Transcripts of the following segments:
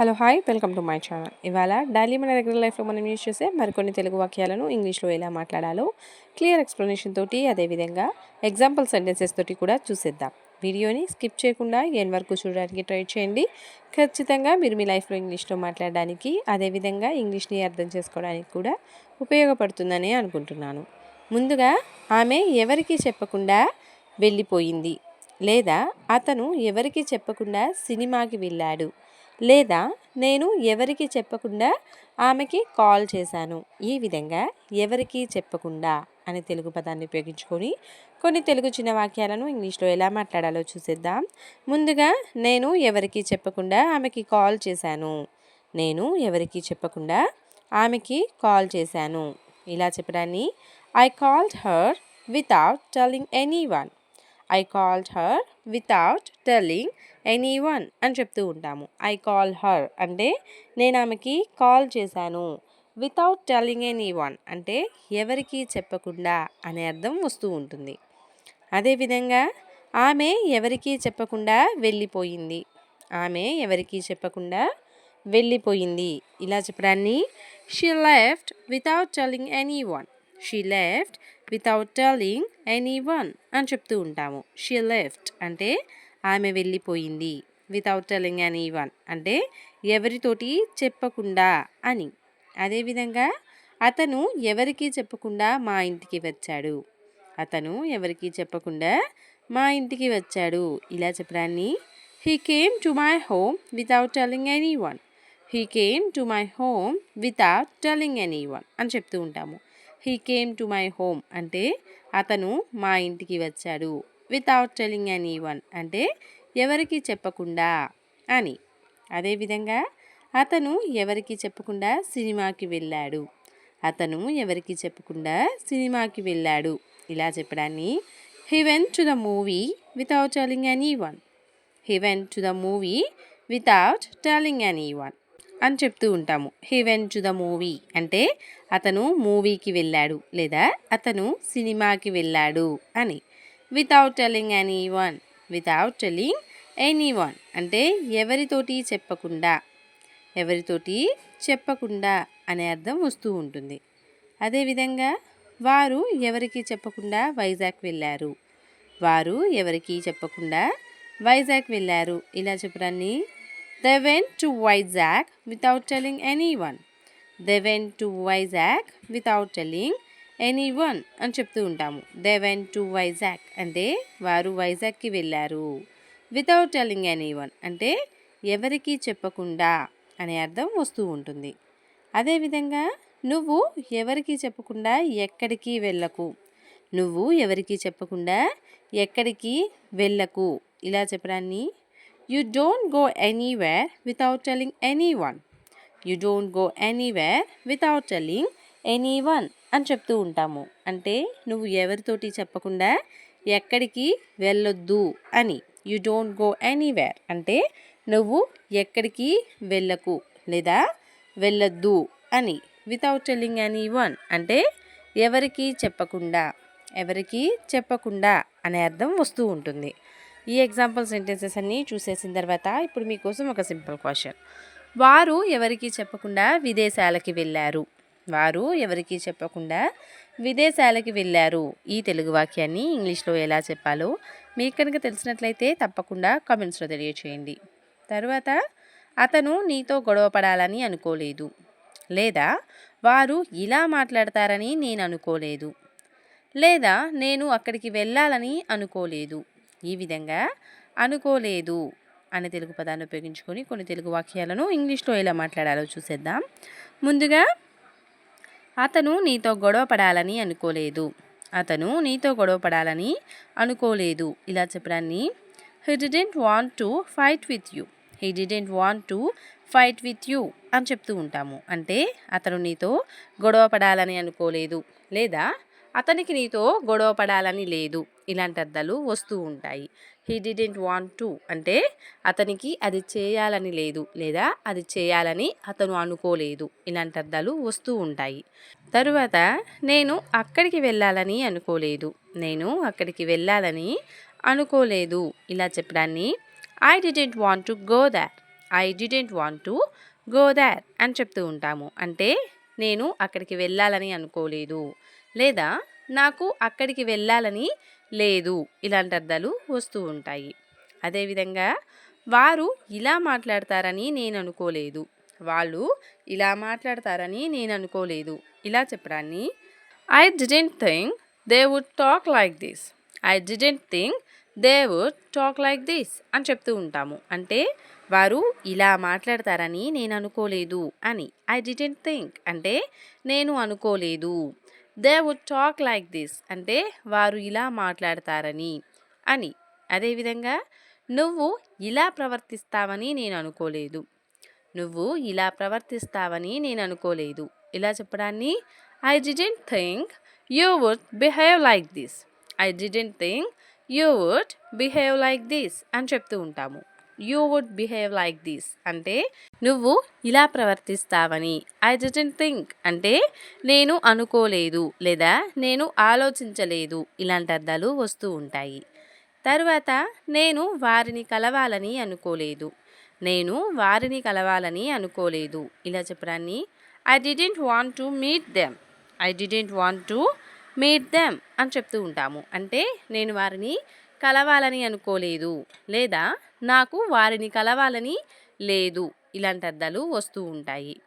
Hello hi welcome to my channel. ఇవాళ daily మన regular లైఫ్లో మనం యూజ్ చేసే మరికొన్ని తెలుగు వాక్యాలను ఇంగ్లీష్లో ఎలా మాట్లాడాలో క్లియర్ ఎక్స్ప్లెనేషన్ తోటి అదేవిధంగా ఎగ్జాంపుల్ సెంటెన్సెస్ తోటి కూడా చూసేద్దాం. వీడియోని స్కిప్ చేయకుండా ఎన్ వరకు చూడడానికి ట్రై చేయండి. ఖచ్చితంగా మీరు మీ లైఫ్లో ఇంగ్లీష్లో మాట్లాడడానికి అదేవిధంగా ఇంగ్లీష్ని అర్థం చేసుకోవడానికి కూడా ఉపయోగపడుతుందని అనుకుంటున్నాను. ముందుగా ఆమె ఎవరికీ చెప్పకుండా వెళ్ళిపోయింది. లేదా అతను ఎవరికీ చెప్పకుండా సినిమాకి వెళ్ళాడు. లేదా నేను ఎవరికి చెప్పకుండా ఆమెకి కాల్ చేశాను. ఈ విధంగా ఎవరికి చెప్పకుండా అనే తెలుగు పదాన్ని ఉపయోగించుకొని కొన్ని తెలుగు చిన్న వాక్యాలను ఇంగ్లీష్లో ఎలా మాట్లాడాలో చూసేద్దాం. ముందుగా నేను ఎవరికి చెప్పకుండా ఆమెకి కాల్ చేశాను. నేను ఎవరికి చెప్పకుండా ఆమెకి కాల్ చేశాను. ఇలా చెప్పడాన్ని I called her without telling anyone I called her without telling anyone అని చెప్తూ ఉంటాము. ఐ కాల్ హర్ అంటే నేను ఆమెకి కాల్ చేశాను. వితౌట్ టెల్లింగ్ ఎనీ వన్ అంటే ఎవరికి చెప్పకుండా అనే అర్థం వస్తూ ఉంటుంది. అదేవిధంగా ఆమె ఎవరికీ చెప్పకుండా వెళ్ళిపోయింది. ఆమె ఎవరికీ చెప్పకుండా వెళ్ళిపోయింది. ఇలా చెప్పడాన్ని she left without telling anyone she left without telling anyone అని చెప్తూ ఉంటాము. షీ లెఫ్ట్ అంటే ఆమె వెళ్ళిపోయింది. వితౌట్ టెలింగ్ ఎనీ వన్ అంటే ఎవరితోటి చెప్పకుండా అని. అదేవిధంగా అతను ఎవరికి చెప్పకుండా మా ఇంటికి వచ్చాడు. అతను ఎవరికి చెప్పకుండా మా ఇంటికి వచ్చాడు. ఇలా చెప్పడాన్ని. He came to my home without telling anyone he came to my home without telling anyone అని చెప్తూ ఉంటాము. He came to my home అంటే అతను మా ఇంటికి వచ్చాడు. వితౌట్ టెలింగ్ ఎనీ వన్ అంటే ఎవరికి చెప్పకుండా అని. అదేవిధంగా అతను ఎవరికి చెప్పకుండా సినిమాకి వెళ్ళాడు. అతను ఎవరికి చెప్పకుండా సినిమాకి వెళ్ళాడు. ఇలా చెప్పడాన్ని. He went to the movie without telling anyone he went to the movie without telling anyone అని చెప్తూ ఉంటాము. He went to the movie అంటే అతను మూవీకి వెళ్ళాడు లేదా అతను సినిమాకి వెళ్ళాడు అని. Without telling anyone without telling anyone అంటే ఎవరితోటి చెప్పకుండా. ఎవరితోటి చెప్పకుండా అనే అర్థం వస్తూ ఉంటుంది. అదేవిధంగా వారు ఎవరికి చెప్పకుండా వైజాగ్ వెళ్ళారు. వారు ఎవరికి చెప్పకుండా వైజాగ్ వెళ్ళారు. ఇలా చెప్పడాన్ని they went to Vizag without telling anyone they went to Vizag without telling anyone అని చెప్తూ ఉంటాము. దే వెన్ టు వైజాగ్ అంటే వారు వైజాగ్కి వెళ్ళారు. వితౌట్ టెల్లింగ్ ఎనీ వన్ అంటే ఎవరికి చెప్పకుండా అనే అర్థం వస్తూ ఉంటుంది. అదేవిధంగా నువ్వు ఎవరికి చెప్పకుండా ఎక్కడికి వెళ్ళకు? నువ్వు ఎవరికీ చెప్పకుండా ఎక్కడికి వెళ్ళకు? ఇలా చెప్పడాన్ని you don't go anywhere without telling anyone you don't go anywhere without telling anyone అని చెప్తూ ఉంటాము. అంటే నువ్వు ఎవరితోటి చెప్పకుండా ఎక్కడికి వెళ్ళొద్దు అని. యూ డోంట్ గో ఎనీవేర్ అంటే నువ్వు ఎక్కడికి వెళ్ళకు లేదా వెళ్ళొద్దు అని. వితౌట్ టెల్లింగ్ ఎనీ వన్ అంటే ఎవరికి చెప్పకుండా ఎవరికి చెప్పకుండా అనే అర్థం వస్తూ ఉంటుంది. ఈ ఎగ్జాంపుల్ సెంటెన్సెస్ అన్నీ చూసేసిన తర్వాత ఇప్పుడు మీకోసం ఒక సింపుల్ క్వశ్చన్ వారు ఎవరికి చెప్పకుండా విదేశాలకి వెళ్ళారు. వారు ఎవరికి చెప్పకుండా విదేశాలకి వెళ్ళారు. ఈ తెలుగు వాక్యాన్ని ఇంగ్లీష్లో ఎలా చెప్పాలో మీకు కనుక తెలిసినట్లయితే తప్పకుండా కామెంట్స్లో తెలియచేయండి. తర్వాత అతను నీతో గొడవ పడాలని అనుకోలేదు. లేదా వారు ఇలా మాట్లాడతారని నేను అనుకోలేదు. లేదా నేను అక్కడికి వెళ్ళాలని అనుకోలేదు. ఈ విధంగా అనుకోలేదు అనే తెలుగు పదాన్ని ఉపయోగించుకొని కొన్ని తెలుగు వాక్యాలను ఇంగ్లీష్లో ఎలా మాట్లాడాలో చూసేద్దాం. ముందుగా అతను నీతో గొడవ పడాలని అనుకోలేదు. అతను నీతో గొడవ పడాలని అనుకోలేదు. ఇలా చెప్పడాన్ని he didn't want to fight with you he didn't want to fight with you అని చెప్తూ ఉంటాము. అంటే అతను నీతో గొడవ పడాలని అనుకోలేదు. లేదా అతనికి నీతో గొడవ పడాలని లేదు. ఇలాంటి అర్థాలు వస్తూ ఉంటాయి. హీ డిడెంట్ వాంట్ టు అంటే అతనికి అది చేయాలని లేదు లేదా అది చేయాలని అతను అనుకోలేదు. ఇలాంటి అర్థాలు వస్తూ ఉంటాయి. తరువాత నేను అక్కడికి వెళ్ళాలని అనుకోలేదు. నేను అక్కడికి వెళ్ళాలని అనుకోలేదు. ఇలా చెప్పడాన్ని I didn't want to go that I didn't want to go that అని చెప్తూ ఉంటాము. అంటే నేను అక్కడికి వెళ్ళాలని అనుకోలేదు. లేదా నాకు అక్కడికి వెళ్ళాలని లేదు ఇలాంటి అర్థాలు వస్తూ ఉంటాయి. అదేవిధంగా వారు ఇలా మాట్లాడతారని నేను అనుకోలేదు. వాళ్ళు ఇలా మాట్లాడతారని నేను అనుకోలేదు. ఇలా చెప్పడాన్ని I didn't think they would talk like this I didn't think they would talk like this అని చెప్తూ ఉంటాము. అంటే వారు ఇలా మాట్లాడతారని నేను అనుకోలేదు అని. ఐ డిడెంట్ థింక్ అంటే నేను అనుకోలేదు. They would talk like this అంటే వారు ఇలా మాట్లాడతారని అని. అదేవిధంగా నువ్వు ఇలా ప్రవర్తిస్తావని నేను అనుకోలేదు. నువ్వు ఇలా ప్రవర్తిస్తావని నేను అనుకోలేదు. ఇలా చెప్పడాన్ని I didn't think you would behave like this I didn't think you would behave like this అని చెప్తూ ఉంటాము. You would behave like this అంటే నువ్వు ఇలా ప్రవర్తిస్తావని. ఐ డిడెంట్ థింక్ అంటే నేను అనుకోలేదు లేదా నేను ఆలోచించలేదు. ఇలాంటి అర్థాలు వస్తూ ఉంటాయి. తరువాత నేను వారిని కలవాలని అనుకోలేదు. నేను వారిని కలవాలని అనుకోలేదు. ఇలా చెప్పడాన్ని I didn't want to meet them I didn't want to meet them అని చెప్తూ ఉంటాము. అంటే నేను వారిని కలవాలని అనుకోలేదు. లేదా నాకు వారిని కలవాలని లేదు. ఇలాంటి అర్థాలు వస్తూ ఉంటాయి.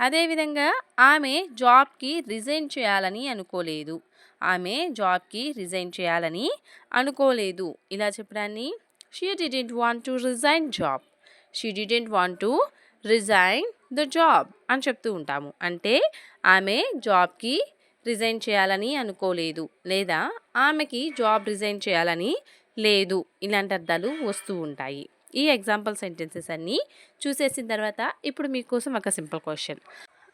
అదేవిధంగా ఆమె జాబ్కి రిజైన్ చేయాలని అనుకోలేదు. ఆమె జాబ్కి రిజైన్ చేయాలని అనుకోలేదు. ఇలా చెప్పడాన్ని she didn't want to resign job she didn't want to resign the job అని చెప్తూ ఉంటాము. అంటే ఆమె జాబ్కి రిజైన్ చేయాలని అనుకోలేదు. లేదా ఆమెకి జాబ్ రిజైన్ చేయాలని లేదు ఇలాంటి అర్థాలు వస్తూ ఉంటాయి. ఈ ఎగ్జాంపుల్ సెంటెన్సెస్ అన్నీ చూసేసిన తర్వాత ఇప్పుడు మీకోసం ఒక సింపుల్ క్వశ్చన్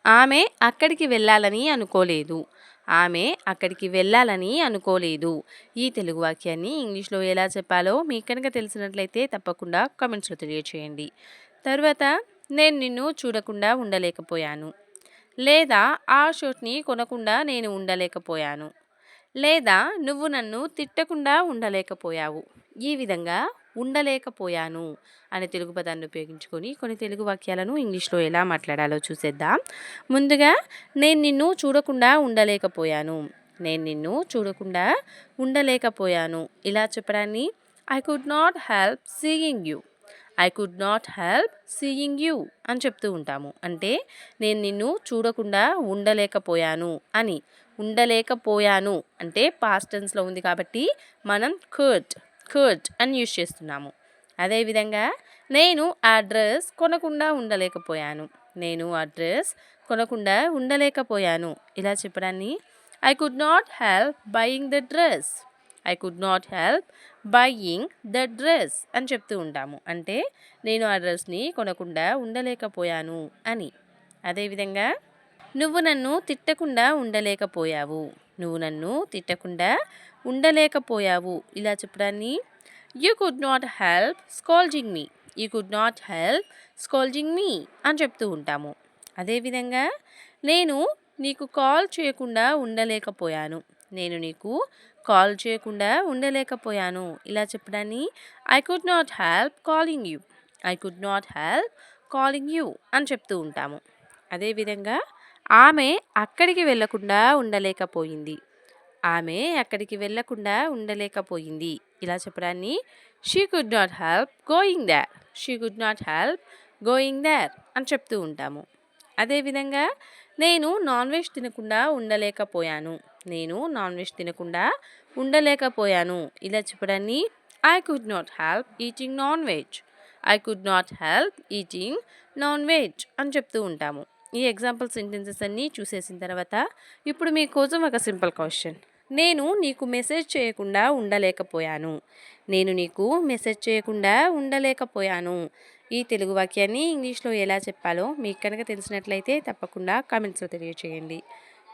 ఆమె అక్కడికి వెళ్ళాలని అనుకోలేదు. ఆమె అక్కడికి వెళ్ళాలని అనుకోలేదు. ఈ తెలుగు వాక్యాన్ని ఇంగ్లీష్లో ఎలా చెప్పాలో మీకు కనుక తెలిసినట్లయితే తప్పకుండా కామెంట్స్లో తెలియచేయండి. తర్వాత నేను నిన్ను చూడకుండా ఉండలేకపోయాను. లేదా ఆ షర్ట్ని కొనకుండా నేను ఉండలేకపోయాను. లేదా నువ్వు నన్ను తిట్టకుండా ఉండలేకపోయావు. ఈ విధంగా ఉండలేకపోయాను అనే తెలుగు పదాన్ని ఉపయోగించుకొని కొన్ని తెలుగు వాక్యాలను ఇంగ్లీష్లో ఎలా మాట్లాడాలో చూసేద్దాం. ముందుగా నేను నిన్ను చూడకుండా ఉండలేకపోయాను. నేను నిన్ను చూడకుండా ఉండలేకపోయాను. ఇలా చెప్పడాన్ని I could not help seeing you I could not help seeing you అని చెప్తూ ఉంటాము. అంటే నేను నిన్ను చూడకుండా ఉండలేకపోయాను అని. ఉండలేకపోయాను. అంటే పాస్ట్ టెన్స్లో ఉంది కాబట్టి మనం కుడ్ కుడ్ అని యూజ్ చేస్తున్నాము. అదేవిధంగా నేను ఆ డ్రెస్ కొనకుండా ఉండలేకపోయాను. నేను ఆ డ్రెస్ కొనకుండా ఉండలేకపోయాను. ఇలా చెప్పడాన్ని I could not help buying the dress I could not help buying the dress అని చెప్తూ ఉంటాము. అంటే నేను ఆ డ్రెస్ని కొనకుండా ఉండలేకపోయాను అని. అదేవిధంగా నువ్వు నన్ను తిట్టకుండా ఉండలేకపోయావు. నువ్వు నన్ను తిట్టకుండా ఉండలేకపోయావు. ఇలా చెప్పడాన్ని you could not help scolding me you could not help scolding me అని చెప్తూ ఉంటాము. అదేవిధంగా నేను నీకు కాల్ చేయకుండా ఉండలేకపోయాను. నేను నీకు కాల్ చేయకుండా ఉండలేకపోయాను. ఇలా చెప్పడాన్ని I could not help calling you I could not help calling you అని చెప్తూ ఉంటాము. అదేవిధంగా ఆమె అక్కడికి వెళ్ళకుండా ఉండలేకపోయింది. ఆమె అక్కడికి వెళ్ళకుండా ఉండలేకపోయింది. ఇలా చెప్పడాన్ని. She could not help going there she could not help going there అని చెప్తూ ఉంటాము. అదేవిధంగా నేను నాన్ వెజ్ తినకుండా ఉండలేకపోయాను. నేను నాన్ వెజ్ తినకుండా ఉండలేకపోయాను. ఇలా చెప్పడాన్ని. I could not help eating non veg I could not help eating non veg అని చెప్తూ ఉంటాము. ఈ ఎగ్జాంపుల్ సెంటెన్సెస్ అన్నీ చూసేసిన తర్వాత ఇప్పుడు మీకోసం ఒక సింపుల్ క్వశ్చన్. నేను నీకు మెసేజ్ చేయకుండా ఉండలేకపోయాను. నేను నీకు మెసేజ్ చేయకుండా ఉండలేకపోయాను. ఈ తెలుగు వాక్యాన్ని ఇంగ్లీష్లో ఎలా చెప్పాలో మీకు కనుక తెలిసినట్లయితే తప్పకుండా కామెంట్స్లో తెలియచేయండి.